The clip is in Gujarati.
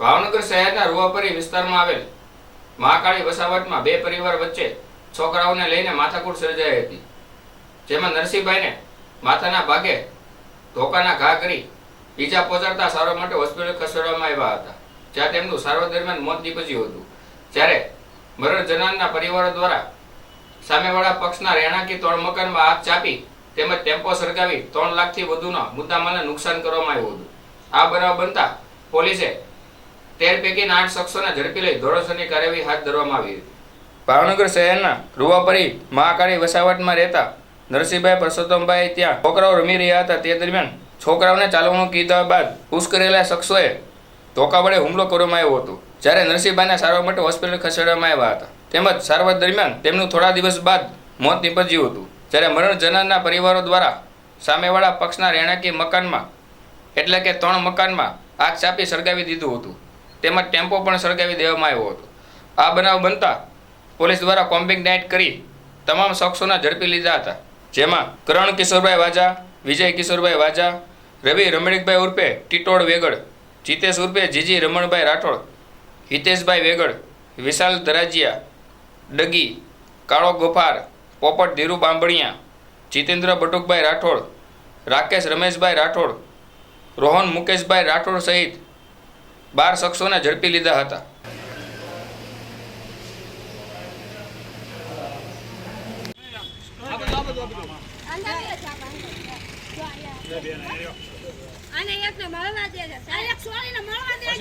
ભાવનગર શહેરના રૂવાપરી વિસ્તારમાં આવેલ મહાકાળી વસાવટમાં બે પરિવાર વચ્ચે છોકરાઓને લઈને માથાકૂટ સર્જાઈ હતી. જેમાં નરસિંહભાઈને માથાના ભાગે ધોકાના ઘા કરી ઈજા પહોંચાડતા સારવાર માટે હોસ્પિટલ ખસેડવામાં આવ્યા હતા, જ્યાં તેમનું સારવાર દરમિયાન મોત નીપજ્યું હતું. જ્યારે મરણ જનારના પરિવારો દ્વારા સામેવાળા પક્ષના રહેણાંકી ત્રણ મકાનમાં આગ ચાપી તેમજ ટેમ્પો સળગાવી ત્રણ લાખથી વધુના મુદ્દામાલને નુકસાન કરવામાં આવ્યું હતું. આ બનાવ બનતા પોલીસે તેર પૈકીના આઠ શખ્સોને ઝડપી લઈ ધોરણસરની કાર્યવાહી હાથ ધરવામાં આવી હતી. ભાવનગર શહેરના રૂવાપરી મહાકાળી વસાવટમાં રહેતા નરસિંહભાઈ પરસોત્તમભાઈ ત્યાં છોકરાઓ રમી રહ્યા હતા. તે દરમિયાન છોકરાઓને ચાલવાનું કીધા બાદ ઉશ્કેરેલા શખ્સોએ ધોકા વડે હુમલો કરવામાં આવ્યો હતો. જ્યારે નરસિંહભાઈને સારવાર માટે હોસ્પિટલ ખસેડવામાં આવ્યા હતા. તેમજ સારવાર દરમિયાન તેમનું થોડા દિવસ બાદ મોત નીપજ્યું હતું. જ્યારે મરણ જનારના પરિવારો દ્વારા સામેવાળા પક્ષના રહેણાંકી મકાનમાં એટલે કે ત્રણ મકાનમાં આગ ચાપી સળગાવી દીધું હતું. તેમજ ટેમ્પો પણ સળગાવી દેવામાં આવ્યો હતો. આ બનાવ બનતા પોલીસ દ્વારા કોમ્બિંગ નાઇટ કરી તમામ શખ્સોના ઝડપી લીધા હતા. જેમાં કરણ કિશોરભાઈ વાજા, વિજય કિશોરભાઈ વાજા, રવિ રમણીકભાઈ ઉર્ફે ટીટોળ વેગડ જીતેશ ઉર્ફે જીજી રમણભાઈ રાઠોડ, હિતેશભાઈ વેગડ વિશાલ ધરાજીયા, ડગી, કાળો ગોફાર, પોપટ ધીરુ બાંભણિયા, જીતેન્દ્ર બટુકભાઈ રાઠોડ, રાકેશ રમેશભાઈ રાઠોડ, રોહન મુકેશભાઈ રાઠોડ સહિત બાર શખ્સોને ઝડપી લીધા હતા અને એકને મળવા દે છે. આ એક છોડીને મળવા છે.